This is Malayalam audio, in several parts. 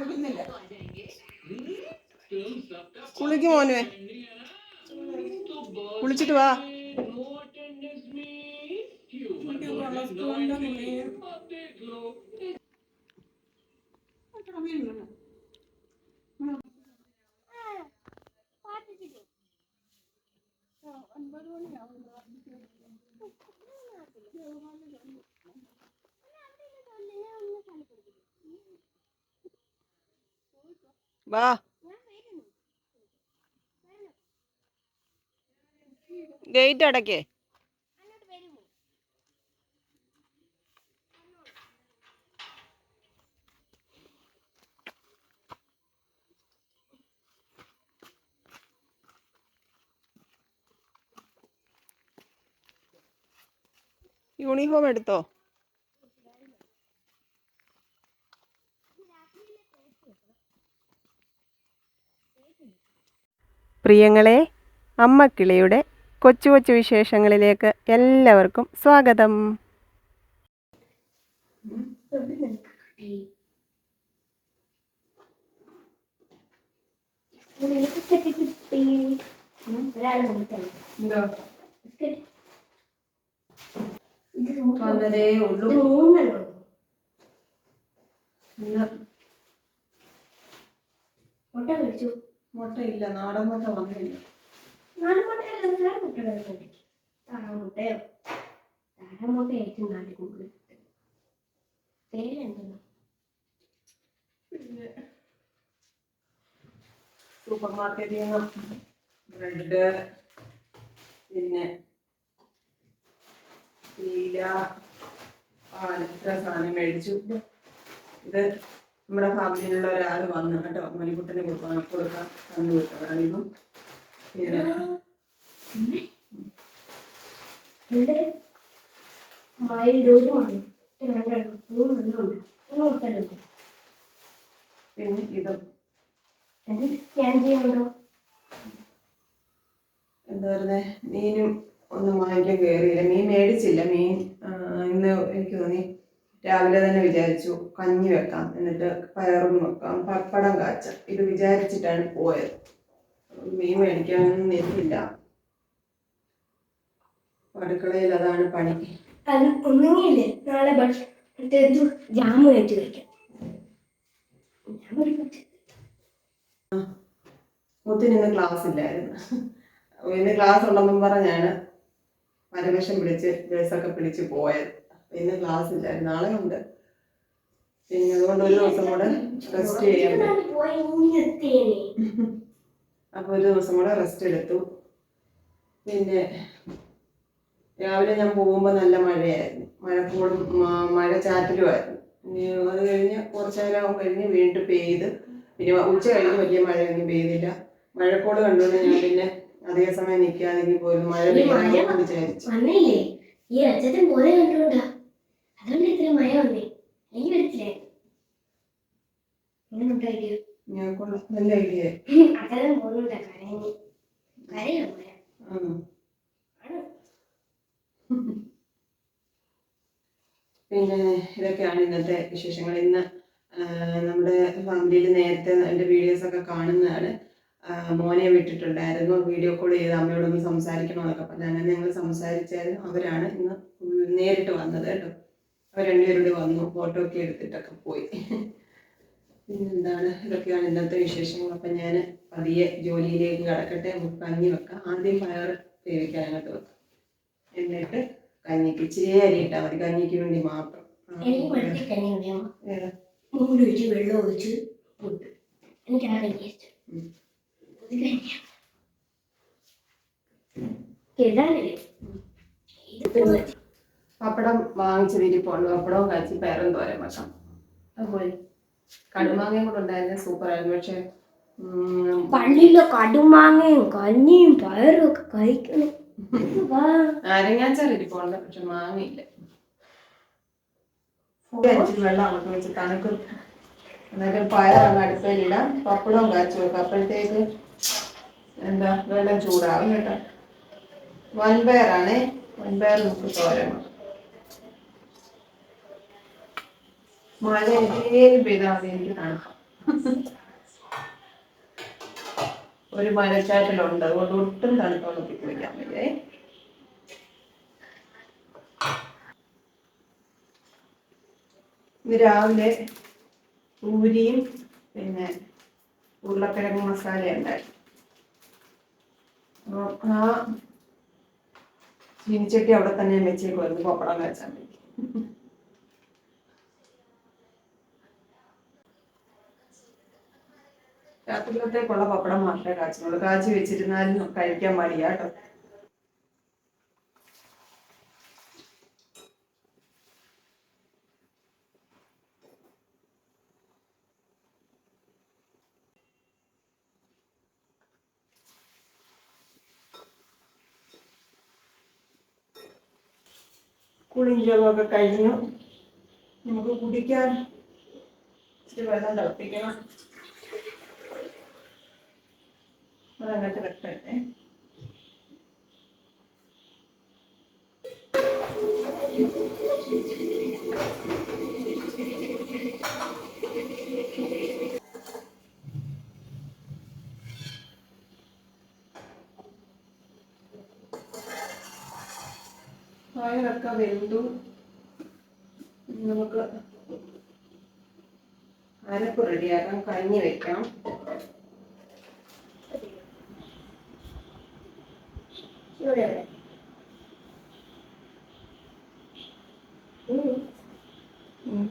കുളിക്കുന്നില്ല. കുളിക്ക് മോനുവേ. കുളിച്ചിട്ട് വാ. വാ. ഗേറ്റ് അടക്കേ യൂണിഫോം എടുത്തോ? പ്രിയങ്ങളെ അമ്മക്കിളിയുടെ കൊച്ചു കൊച്ചു വിശേഷങ്ങളിലേക്ക് എല്ലാവർക്കും സ്വാഗതം? വന്നതേ ഉള്ളൂ. മുട്ട കഴിച്ചു. മുട്ടയില്ല നാടൻ മുട്ട വന്നില്ല. നാല് മുട്ടയല്ല നാടൻ മുട്ട താറാമുട്ടയോ താറാമുട്ട ഏറ്റവും നാല് കൂടുതൽ പേരെന്താ സൂപ്പർ മാർക്കറ്റിൽ നിന്ന് ബ്രെഡ് പിന്നെ പാൽ ഇത്ര സാധനം മേടിച്ചു. ഇത് നമ്മുടെ ഫാമിലിയിലുള്ള ഒരാൾ വന്നു കേട്ടോ മണിക്കുട്ടന് കൊടുക്കാൻ കൊടുക്കാൻ തന്നു വിട്ടതായിരുന്നു പിന്നെ ഇതും. എന്ത് പറയുന്നത് മീനും ഒന്നും വാങ്ങിക്കാൻ കയറിയില്ല മീൻ മേടിച്ചില്ല. മീൻ ഇന്ന് എനിക്ക് തോന്നി രാവിലെ തന്നെ വിചാരിച്ചു കഞ്ഞി വെക്കാം എന്നിട്ട് പയറും വെക്കാം പപ്പടം കാച്ചാം. ഇത് വിചാരിച്ചിട്ടാണ് പോയത്. മീൻ മേടിക്കാനൊന്നും എത്തില്ല അടുക്കളയിൽ അതാണ് പണി. അല്ല നാളെ മറ്റേ ജാമ് കഴിച്ച് കഴിക്കാം. മുത്തിന് ഇന്ന് ക്ലാസ് ഇല്ലായിരുന്നു. ഇന്ന് ക്ലാസ് ഉണ്ടെന്നും പറഞ്ഞാണ് മരവശം പിടിച്ച് ഡ്രസ്സൊക്കെ പിടിച്ച് പോയത്. ഇന്ന് ക്ലാസ് ഇല്ല നാളെ ഉണ്ട്. പിന്നെ അതുകൊണ്ട് ഒരു ദിവസം കൂടെ റെസ്റ്റ് ചെയ്യാൻ ഇങ്ങെത്തേനെ അപ്പോൾ ഒരു ദിവസം കൂടെ റെസ്റ്റ് എടുത്തു. പിന്നെ രാവിലെ ഞാൻ പോകുമ്പോൾ നല്ല മഴയായിരുന്നു. മഴക്കോളും മഴ ചാറ്റലുമായിരുന്നു അത് കഴിഞ്ഞ് കുറച്ച് നേരം കഴിഞ്ഞ് വീണ്ടും പെയ്ത്. പിന്നെ ഉച്ച കഴിഞ്ഞ് വലിയ മഴയൊന്നും പെയ്തില്ല. മഴക്കോട് കണ്ടുകൊണ്ട് ഞാൻ പിന്നെ അതേസമയം സമയം നിൽക്കാതെ പോലും മഴ പെയ്യാൻ വിചാരിച്ചു. വന്നില്ലേ? ഈ അച്ഛൻ പോലെ കണ്ടുകൊണ്ടാ അതുകൊണ്ട് ഇത്ര മഴ വന്നേ. എനിക്ക് വരത്തില്ലേ? ഇങ്ങനെ ഉണ്ടായിട്ട് ഞാൻ കൊള്ളാം. നല്ല ഐഡിയ കരഞ്ഞ്. മഴ? പിന്നെ ഇതൊക്കെയാണ് ഇന്നത്തെ വിശേഷങ്ങൾ. ഇന്ന് നമ്മുടെ ഫാമിലിയിൽ നേരത്തെ എന്റെ വീഡിയോസ് ഒക്കെ കാണുന്നതാണ്. മോനെ വിട്ടിട്ടുണ്ടായിരുന്നു. വീഡിയോ കോൾ ചെയ്ത് അമ്മയോടൊന്ന് സംസാരിക്കണമെന്നൊക്കെ പറഞ്ഞു. അങ്ങനെ ഞങ്ങൾ സംസാരിച്ചായിരുന്നു അവരാണ് ഇന്ന് നേരിട്ട് വന്നത് കേട്ടോ. കൂടി വന്നു ഫോട്ടോ ഒക്കെ എടുത്തിട്ടൊക്കെ പോയി. പിന്നെന്താണ്? ഇതൊക്കെയാണ് ഇന്നത്തെ വിശേഷങ്ങൾ. അപ്പം ഞാൻ പതിയെ ജോലിയിലേക്ക് കടക്കട്ടെ കഞ്ഞി വെക്കാം. ആദ്യം പയർ അങ്ങോട്ട് വെക്കാം. എന്നിട്ട് കഞ്ഞിക്ക് ഇച്ചിരി അരി ഇട്ടാൽ മതി. കഞ്ഞിക്ക് വേണ്ടി മാത്രം. മൂന്ന് ഒഴിച്ച് വെള്ളം ഒഴിച്ച് പുട്ട്. എനിക്ക് പപ്പടം വാങ്ങിച്ചത് ഇരിപ്പുണ്ട് പപ്പടവും കാച്ചി പയറും തോരൻ വെക്കാം അതുപോലെ കടുമാങ്ങയും കൂടെ ഉണ്ടായിരുന്നെ. സൂപ്പറായിരുന്നു പക്ഷേ പക്ഷെ പള്ളിയിലെ കടുമാങ്ങയും കഞ്ഞിയും പയറും ഒക്കെ കഴിക്കണം. നാരങ്ങാച്ചാർ ഇരിപ്പുണ്ട് പക്ഷെ മാങ്ങയില്ല. വെള്ളം അങ്ങോട്ട് വെച്ച് തണുക്കും. എന്നിട്ട് പയർ അങ്ങ് അടുപ്പയിലിടാം പപ്പടവും കാച്ചു വെക്കാം. അപ്പോഴത്തേക്ക് എന്താ? വെള്ളം ചൂടാവും കേട്ടോ. വൻപയറാണേ. വൻപയർ നമുക്ക് തോരൻ. മഴ മതി എനിക്ക് തണുക്കാം ഒരു മരച്ചാറ്റലുണ്ട്. അതുകൊണ്ട് ഒട്ടും തണുത്തോളപ്പിക്ക് വയ്ക്കാൻ വയ്യേ ഇന്ന് രാവിലെ പൂരിയും പിന്നെ ഉരുളക്കിഴങ്ങ് മസാല ഉണ്ടായി. ആ ചീനിച്ചട്ടി അവിടെ തന്നെ വെച്ചേക്കുമായിരുന്നു പപ്പടം കഴിച്ചാൽ വേണ്ടി. രാത്രിയിലത്തേക്കുള്ള പപ്പടം മാത്രമേ കാച്ചുള്ളൂ കാച്ചി വെച്ചിരുന്നാലും കഴിക്കാൻ മടിയാ കേട്ടോ. കഴിഞ്ഞു. നമുക്ക് കുടിക്കാൻ ഇച്ചിരി വെള്ളം തിളപ്പിക്കണം. അതങ്ങോട്ട് വെന്തു. ഇനി നമുക്ക് അരപ്പ് റെഡിയാക്കാം കഞ്ഞി വെക്കാം.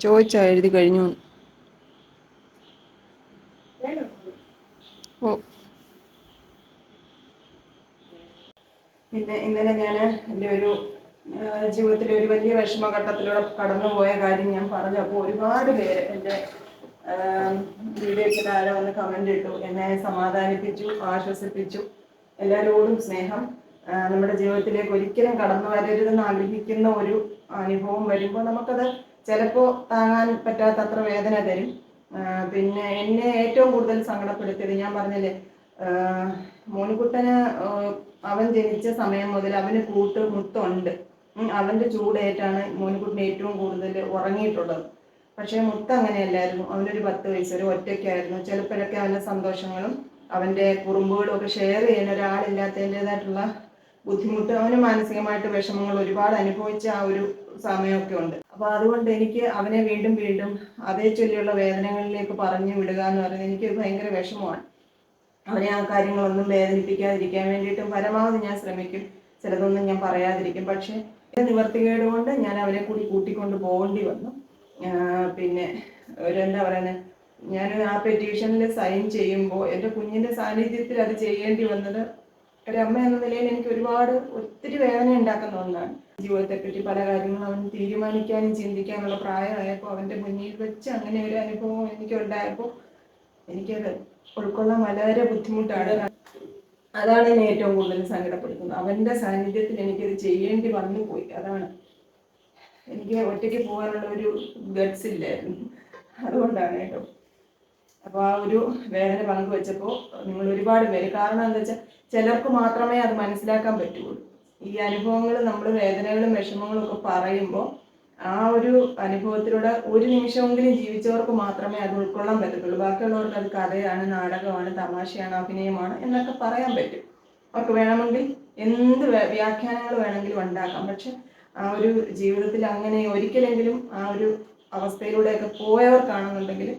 ചോദിച്ചാ എഴുതി കഴിഞ്ഞു. ഓ. പിന്നെ ഇന്നലെ ഞാൻ എന്റെ ഒരു ജീവിതത്തിലെ ഒരു വലിയ വിഷമഘട്ടത്തിലൂടെ കടന്നുപോയ കാര്യം ഞാൻ പറഞ്ഞു. അപ്പോൾ ഒരുപാട് പേര് എന്റെ വീഡിയോയ്ക്ക് താഴെ വന്ന് കമന്റ് ഇട്ടു. എന്നെ സമാധാനിപ്പിച്ചു ആശ്വസിപ്പിച്ചു. എല്ലാവരോടും സ്നേഹം. നമ്മുടെ ജീവിതത്തിലേക്ക് ഒരിക്കലും കടന്നു വരരുതെന്ന് ആഗ്രഹിക്കുന്ന ഒരു അനുഭവം വരുമ്പോൾ നമുക്കത് ചിലപ്പോൾ താങ്ങാൻ പറ്റാത്ത അത്ര വേദന തരും. പിന്നെ എന്നെ ഏറ്റവും കൂടുതൽ സങ്കടപ്പെടുത്തിയത് ഞാൻ പറഞ്ഞില്ലേ മോനിക്കുട്ടന് അവൻ ജനിച്ച സമയം മുതൽ അവന് കൂട്ട് മുത്തുണ്ട്. അവന്റെ ചൂടേറ്റാണ് മോനിക്കുട്ടൻ ഏറ്റവും കൂടുതൽ ഉറങ്ങിയിട്ടുള്ളത്. പക്ഷേ മുത്ത് അങ്ങനെയല്ലായിരുന്നു. അവനൊരു പത്ത് വയസ്സ് ഒരു ഒറ്റയ്ക്കായിരുന്നു. ചിലപ്പോഴൊക്കെ അവന്റെ സന്തോഷങ്ങളും അവന്റെ കുറുമ്പുകളും ഒക്കെ ഷെയർ ചെയ്യാൻ ഒരാളില്ലാത്തതിന്റെതായിട്ടുള്ള ബുദ്ധിമുട്ട് അവന് മാനസികമായിട്ട് വിഷമങ്ങൾ ഒരുപാട് അനുഭവിച്ച ആ ഒരു സമയമൊക്കെ ഉണ്ട്. അപ്പൊ അതുകൊണ്ട് എനിക്ക് അവനെ വീണ്ടും വീണ്ടും അതേ ചൊല്ലിയുള്ള വേദനകളിലേക്ക് പറഞ്ഞു വിടുക എന്ന് പറയുന്നത് എനിക്ക് ഭയങ്കര വിഷമമാണ്. അവനെ ആ കാര്യങ്ങളൊന്നും വേദനിപ്പിക്കാതിരിക്കാൻ വേണ്ടിയിട്ടും പരമാവധി ഞാൻ ശ്രമിക്കും. ചിലതൊന്നും ഞാൻ പറയാതിരിക്കും. പക്ഷേ നിവർത്തികേട് കൊണ്ട് ഞാൻ അവനെ കൂടി കൂട്ടിക്കൊണ്ട് പോകേണ്ടി വന്നു. പിന്നെ ഒരു എന്താ പറയുന്നത് ഞാൻ ആ പെറ്റീഷനിൽ സൈൻ ചെയ്യുമ്പോൾ എന്റെ കുഞ്ഞിന്റെ സാന്നിധ്യത്തിൽ അത് ചെയ്യേണ്ടി വന്നത് ഒരമ്മ എന്ന നിലയിൽ എനിക്ക് ഒരുപാട് ഒത്തിരി വേദന ഉണ്ടാക്കുന്ന ഒന്നാണ്. ജീവിതത്തെപ്പറ്റി പല കാര്യങ്ങളും അവൻ തീരുമാനിക്കാനും ചിന്തിക്കാനുള്ള പ്രായമായപ്പോൾ അവന്റെ മുന്നിൽ വെച്ച് അങ്ങനെ ഒരു അനുഭവം എനിക്ക് ഉണ്ടായപ്പോൾ എനിക്കത് ഉൾക്കൊള്ളാൻ വളരെ ബുദ്ധിമുട്ടാണ്. അതാണ് എന്നെ ഏറ്റവും കൂടുതൽ സങ്കടപ്പെടുത്തുന്നത്. അവന്റെ സാന്നിധ്യത്തിൽ എനിക്കത് ചെയ്യേണ്ടി വന്നു പോയി. അതാണ് എനിക്ക് ഒറ്റയ്ക്ക് പോകാനുള്ള ഒരു ഗഡ്സ് ഇല്ലായിരുന്നു. അതുകൊണ്ടാണ് കേട്ടോ. അപ്പോൾ ആ ഒരു വേദന പങ്കുവെച്ചപ്പോൾ നിങ്ങൾ ഒരുപാട് പേര്. കാരണം എന്താ വെച്ചാൽ ചിലർക്ക് മാത്രമേ അത് മനസ്സിലാക്കാൻ പറ്റുള്ളൂ. ഈ അനുഭവങ്ങൾ നമ്മൾ വേദനകളും വിഷമങ്ങളും ഒക്കെ പറയുമ്പോൾ ആ ഒരു അനുഭവത്തിലൂടെ ഒരു നിമിഷമെങ്കിലും ജീവിച്ചവർക്ക് മാത്രമേ അത് ഉൾക്കൊള്ളാൻ പറ്റത്തുള്ളൂ. ബാക്കിയുള്ളവർക്ക് അത് കഥയാണ് നാടകമാണ് തമാശയാണ് അഭിനയമാണ് എന്നൊക്കെ പറയാൻ പറ്റും. അവർക്ക് വേണമെങ്കിൽ എന്ത് വ്യ- വ്യാഖ്യാനങ്ങൾ വേണമെങ്കിലും ഉണ്ടാക്കാം. പക്ഷെ ആ ഒരു ജീവിതത്തിൽ അങ്ങനെ ഒരിക്കലെങ്കിലും ആ ഒരു അവസ്ഥയിലൂടെയൊക്കെ പോയവർക്കാണെന്നുണ്ടെങ്കിൽ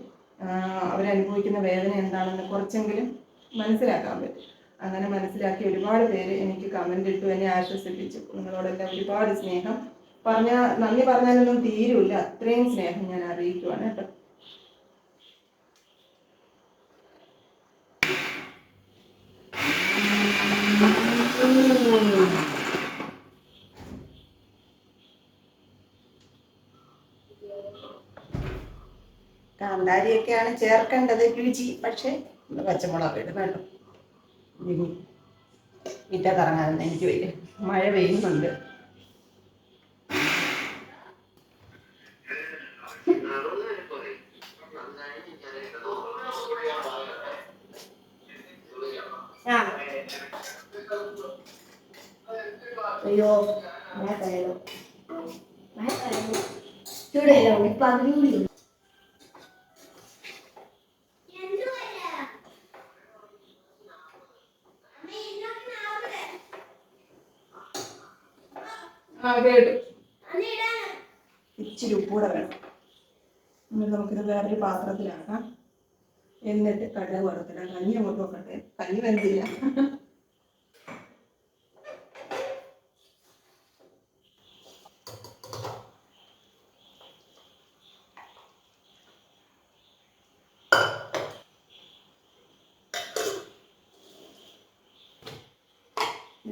അവരനുഭവിക്കുന്ന വേദന എന്താണെന്ന് കുറച്ചെങ്കിലും മനസ്സിലാക്കാൻ പറ്റും. അങ്ങനെ മനസ്സിലാക്കി ഒരുപാട് പേര് എനിക്ക് കമന്റ് ഇട്ടു എന്നെ ആശ്വസിപ്പിച്ചു. നിങ്ങളോടെല്ലാം ഒരുപാട് സ്നേഹം. പറഞ്ഞ നന്ദി പറഞ്ഞാലൊന്നും തീരുമില്ല. അത്രയും സ്നേഹം ഞാൻ അറിയിക്കുവാണ് കേട്ടോ. കാന്താരിയൊക്കെയാണ് ചേർക്കേണ്ടത് രുചി. പക്ഷേ പച്ചമുളക് ഇടും കേട്ടോ ഇനി ഇറ്റ കറങ്ങാനൊന്നും എനിക്ക് വയ്യ. മഴ പെയ്യുന്നുണ്ട്. അയ്യോ മഴ കഴിയണം മഴ കഴിയണം ചൂടില്ല ഇപ്പൊ അതിനും കൂടി ഉണ്ട്. കേട്ടു ഇച്ചിരി ഉപ്പൂടെ വേണം. എന്നിട്ട് നമുക്കിത് വേറൊരു പാത്രത്തിലാക്കാം. എന്നിട്ട് കടുക് വറുത്തിടാം. കഞ്ഞി അങ്ങോട്ട് വെക്കട്ടെ. കഞ്ഞി വെന്തില്ല.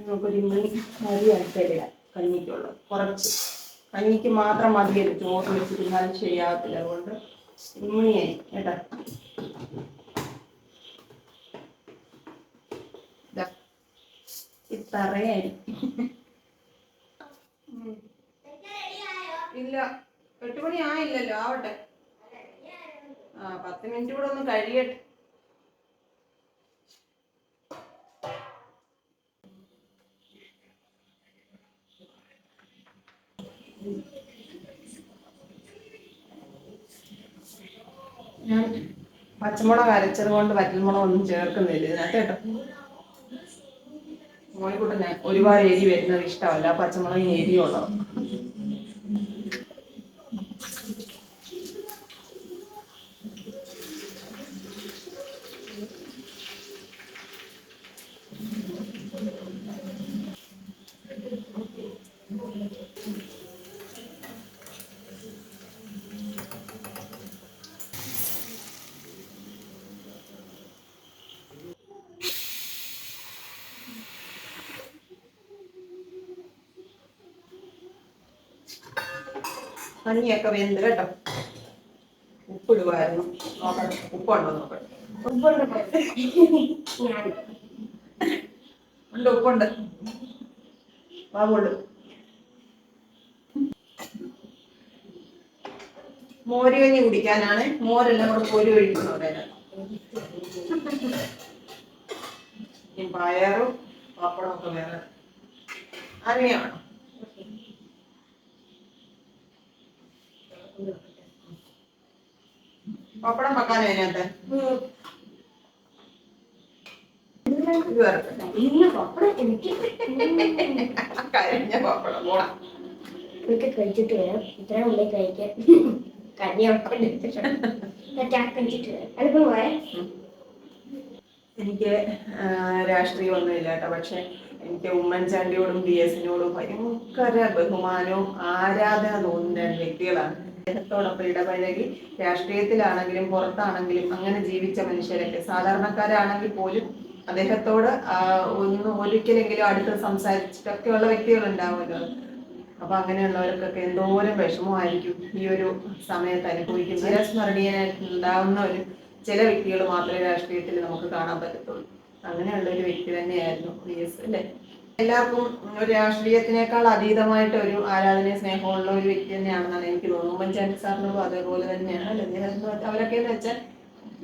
നമുക്കൊരു മണി അരി അരച്ചിടാം കഞ്ഞിക്കുള്ളത് കുറച്ച്. കഞ്ഞിക്ക് മാത്രം മതിയത് ചോറ് വെച്ചിരുന്നാലും ചെയ്യാത്തില്ല അതുകൊണ്ട് ഇമ്മണിയായി കേട്ടാ. ദാ, ഇത്രയായി ഉം. ഇല്ല. എട്ട് മണി ആയില്ലല്ലോ. ആവട്ടെ. ആ പത്ത് മിനിറ്റ് കൂടെ ഒന്ന് കഴിയട്ടെ. ഞാൻ പച്ചമുളക് അരച്ചത് കൊണ്ട് വറ്റൽമുളക് ഒന്നും ചേർക്കുന്നില്ല ഇതിനകത്ത് കേട്ടോ മോളിക്കൂട്ടന് ഒരുപാട് എരി വരുന്നത് ഇഷ്ടമല്ല. പച്ചമുളകിന് എരിയുള്ളത് കഞ്ഞിയൊക്കെ വെന്ത് കേട്ടോ. ഉപ്പിടുമായിരുന്നു നോക്കട്ടെ ഉപ്പുണ്ടോ നോക്കട്ടെ ഉണ്ട് ഉപ്പുണ്ട്. ബാബുണ്ട്. മോരുകഞ്ഞി കുടിക്കാനാണ്. മോരെല്ലാം കൂടെ പൊരി ഒഴിക്കുന്നത് ഈ പയറും പപ്പടമൊക്കെ വേറെ. അറിയാണോ പപ്പടം വെക്കാനോ അതിനകത്ത് വരട്ടെ. പപ്പടം എനിക്ക് രാഷ്ട്രീയം ഒന്നും ഇല്ല എനിക്ക് കഴിച്ചിട്ട് വരാം. ഉള്ളിൽ കഴിക്കാൻ എനിക്ക് രാഷ്ട്രീയമൊന്നുമില്ല കേട്ടോ. പക്ഷെ എനിക്ക് ഉമ്മൻചാണ്ടിയോടും ബി എസിനോടും ഭയങ്കര ബഹുമാനവും ആരാധന തോന്നുന്ന വ്യക്തികളാണ്. അദ്ദേഹത്തോടൊപ്പം ഇടപഴകി രാഷ്ട്രീയത്തിലാണെങ്കിലും പുറത്താണെങ്കിലും അങ്ങനെ ജീവിച്ച മനുഷ്യരൊക്കെ. സാധാരണക്കാരാണെങ്കിൽ പോലും അദ്ദേഹത്തോട് ഒന്ന് ഒരിക്കലെങ്കിലും അടുത്ത് സംസാരിച്ചിട്ടൊക്കെയുള്ള വ്യക്തികൾ ഉണ്ടാവുമല്ലോ അപ്പൊ അങ്ങനെയുള്ളവർക്കൊക്കെ എന്തോരം വിഷമമായിരിക്കും ഈ ഒരു സമയത്ത് അനുഭവിക്കുന്നത്. ചിരസ്മരണീയനായിട്ട് ഉണ്ടാവുന്ന ഒരു ചില വ്യക്തികൾ മാത്രമേ രാഷ്ട്രീയത്തിൽ നമുക്ക് കാണാൻ പറ്റത്തുള്ളൂ. അങ്ങനെയുള്ള ഒരു വ്യക്തി തന്നെയായിരുന്നു വി എസ് അല്ലേ? എല്ലാവർക്കും രാഷ്ട്രീയത്തിനേക്കാൾ അതീതമായിട്ട് ഒരു ആരാധനയും സ്നേഹമുള്ള ഒരു വ്യക്തി തന്നെയാണെന്നാണ് എനിക്ക് തോന്നുന്നത്. ഉമ്മൻചാണ്ടി സാറിനോടും അതേപോലെ തന്നെയാണ്. അവരൊക്കെ എന്ന് വെച്ചാൽ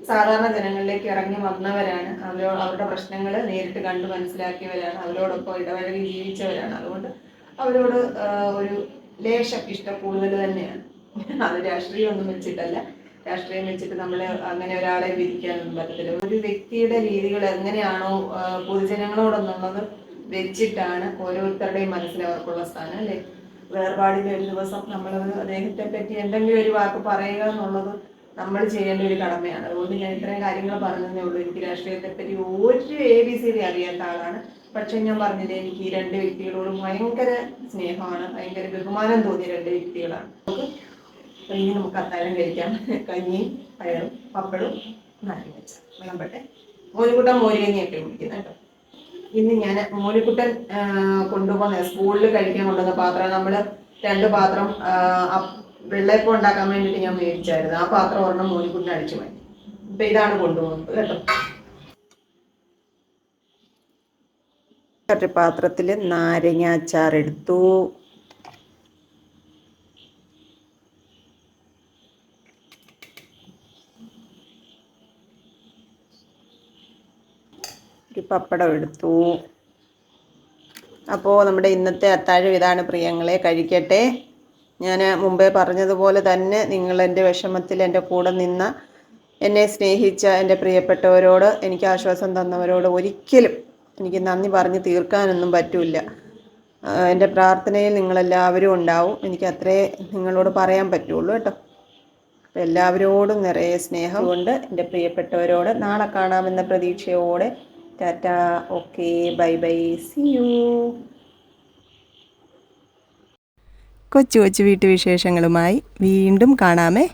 സാധാരണ ജനങ്ങളിലേക്ക് ഇറങ്ങി വന്നവരാണ്. അവരോ അവരുടെ പ്രശ്നങ്ങൾ നേരിട്ട് കണ്ട് മനസ്സിലാക്കിയവരാണ്. അവരോടൊപ്പം ഇടപഴകി ജീവിച്ചവരാണ്. അതുകൊണ്ട് അവരോട് ഒരു ലേശം ഇഷ്ടം കൂടുതൽ തന്നെയാണ്. അത് രാഷ്ട്രീയമൊന്നും വെച്ചിട്ടല്ല. രാഷ്ട്രീയം വെച്ചിട്ട് നമ്മൾ അങ്ങനെ ഒരാളെ വിധിക്കാനൊന്നും പറ്റത്തില്ല. ഒരു വ്യക്തിയുടെ രീതികൾ എങ്ങനെയാണോ പൊതുജനങ്ങളോടെന്നുള്ളത് വെച്ചിട്ടാണ് ഓരോരുത്തരുടെയും മനസ്സിൽ അവർക്കുള്ള സ്ഥാനം അല്ലേ? വേർപാടിൽ ഒരു ദിവസം നമ്മൾ അദ്ദേഹത്തെ പറ്റി എന്തെങ്കിലും ഒരു വാക്ക് പറയുക എന്നുള്ളത് നമ്മൾ ചെയ്യേണ്ട ഒരു കടമയാണ്. അതുകൊണ്ട് ഞാൻ ഇത്രയും കാര്യങ്ങൾ പറഞ്ഞതേ ഉള്ളൂ. എനിക്ക് രാഷ്ട്രീയത്തെ പറ്റി ഒരു എ ബി സി ഡി അറിയാത്ത ആളാണ്. പക്ഷെ ഞാൻ പറഞ്ഞില്ലേ എനിക്ക് ഈ രണ്ട് വ്യക്തികളോടും ഭയങ്കര സ്നേഹമാണ്. ഭയങ്കര ബഹുമാനം തോന്നിയ രണ്ട് വ്യക്തികളാണ്. നമുക്ക് ഇനി നമുക്ക് അത്താരം കഴിക്കാം. കഞ്ഞിയും പയറും പപ്പടും നാരങ്ങ വെച്ച വിളമ്പട്ടെ മോരുകൂട്ടം മോരുകഞ്ഞിയൊക്കെ കുടിക്കുന്നത് കേട്ടോ ഇന്ന് ഞാൻ മോനിക്കുട്ടൻ കൊണ്ടുപോകുന്ന സ്കൂളിൽ കഴിക്കാൻ കൊണ്ടുവന്ന പാത്രം നമ്മൾ രണ്ട് പാത്രം വെള്ളയപ്പം ഉണ്ടാക്കാൻ വേണ്ടിയിട്ട് ഞാൻ മേടിച്ചായിരുന്നു. ആ പാത്രം ഒരെണ്ണം മോനിക്കുട്ടൻ അടിച്ചു മാറ്റി. ഇപ്പൊ ഇതാണ് കൊണ്ടുപോകുന്നത് കേട്ടോ? ഒരു പാത്രത്തിൽ അച്ചാർ എടുത്തു. ഒരു പപ്പടം എടുത്തു. അപ്പോൾ നമ്മുടെ ഇന്നത്തെ അത്താഴം ഇതാണ് പ്രിയങ്ങളെ കഴിക്കട്ടെ. ഞാൻ മുമ്പേ പറഞ്ഞതുപോലെ തന്നെ നിങ്ങൾ എന്റെ വിഷമത്തിൽ എന്റെ കൂടെ നിന്ന എന്നെ സ്നേഹിച്ച എന്റെ പ്രിയപ്പെട്ടവരോട് എനിക്ക് ആശ്വാസം തന്നവരോട് ഒരിക്കലും എനിക്ക് നന്ദി പറഞ്ഞ് തീർക്കാനൊന്നും പറ്റില്ല. എന്റെ പ്രാർത്ഥനയിൽ നിങ്ങളെല്ലാവരും ഉണ്ടാവും. എനിക്ക് അത്രേ നിങ്ങളോട് പറയാൻ പറ്റുള്ളൂ കേട്ടോ. അപ്പോൾ എല്ലാവരോടും നിറയെ സ്നേഹം. കൊണ്ട് എന്റെ പ്രിയപ്പെട്ടവരോട് നാളെ കാണാമെന്ന പ്രതീക്ഷയോടെ tata okay bye bye see you കൊച്ചു കൊച്ചു വീട്ടുവിശേഷങ്ങളുമായി വീണ്ടും കാണാമേ.